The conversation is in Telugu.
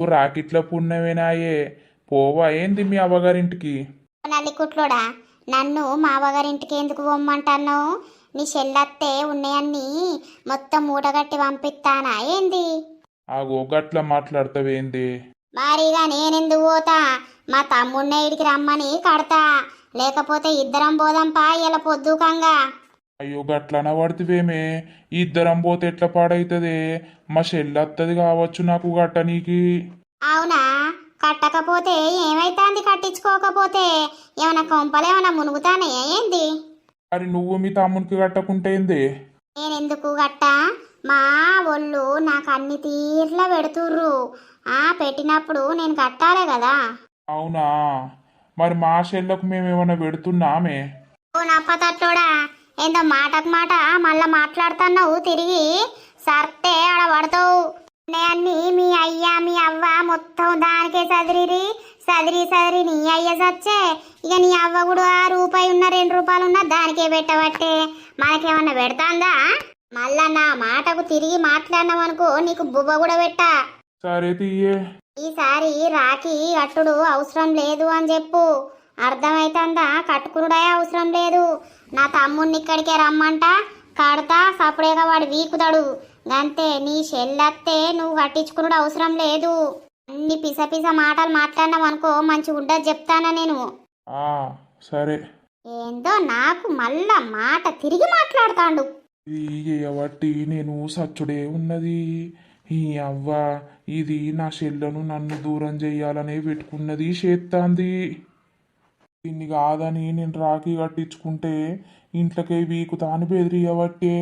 నువ్వు రాకిట్ల పుణ్యమేనాయే పోవా. ఏంది మీ అవ్వగారింటికి? నల్లికుట్లోడా నన్ను మా అవ్వగారింటికి ఎందుకు పొమ్మంటాను నీ చెల్లత్తే ఉన్నాయన్ని మొత్తం మూటగట్టి పంపిస్తానా? ఏంది? ఆగో గట్ల మాట్లాడతావేంది? భారీగా నేనెందుకు పోతా? మా తమ్ముడిని ఇడికి రమ్మని కడతా. లేకపోతే ఇద్దరం పోదాంపా ఇలా పొద్దుకంగా. అయ్యో గట్లన పడుతువేమే. ఇద్దరం పోతే ఎట్లా పాడైతదే? మా చెల్లత్తది కావచ్చు నాకు గట్ట నీకి. అవునా? కట్టకపోతే ఏమైతాంది కట్టించుకోకపోతే? ఏమైనా కొంపలు ఏమైనా మునుగుతానే ఏంది? మరి నువ్వు మీ తమ్మునికి కట్టకుంటే ఏంది? నేనెందుకు గట్ట? మా ఒళ్ళు నాకు అన్ని తీర్ల పెడుతుర్రు. ఆ పెట్టినప్పుడు నేను కట్టాలే కదా. అవునా? మరి మా చెల్లకు మేమేమన్నా పెడుతున్నామే? ఓ నప్పతట్టోడా ఏందో మాటకు మాట మళ్ళా మాట్లాడుతున్నావు తిరిగి సర్తే ఆడ పడతావు. అన్ని మీ అయ్య మీ అవ్వ మొత్తం దానికే చదిరిరి చదిరి చదిరి నీ అయ్య సచ్చే. ఇక నీ అవ్వ కూడా ఆ రూపాయి ఉన్న రెండు రూపాయలు ఉన్న దానికే పెట్టబట్టే. మనకేమన్నా పెడతాందా? మళ్ళా నా మాటకు తిరిగి మాట్లాడినావనుకో నీకు బువ్వ కూడా పెట్టా. సరే తీయే. ఈసారి రాఖీ కట్టుడు అవసరం లేదు అని చెప్పు. అర్థమైతుందా? కట్టుకునుడే అవసరం లేదు. నా తమ్ముడిని ఇక్కడికే రమ్మంట కడతా సపరేగా వాడు వీకుతాడు. గంతే నీ చెల్లత్తే నువ్వు కట్టించుకునుడు అవసరం లేదు. అన్ని పిస పిస మాటలు మాట్లాడినావు అనుకో మంచిగా ఉండదు చెప్తానా నేను. సరే. ఏందో నాకు మళ్ళా మాట తిరిగి మాట్లాడతాండు. ఎవట్టి నేను సచ్చుడే ఉన్నది. ఈ అవ్వ ఇది నా చెల్లను నన్ను దూరం చెయ్యాలనే పెట్టుకున్నది చేత్తాంది. దీన్ని కాదని నేను రాఖీ కట్టించుకుంటే ఇంట్లోకే వీకుతాను బెదిరియబట్టే.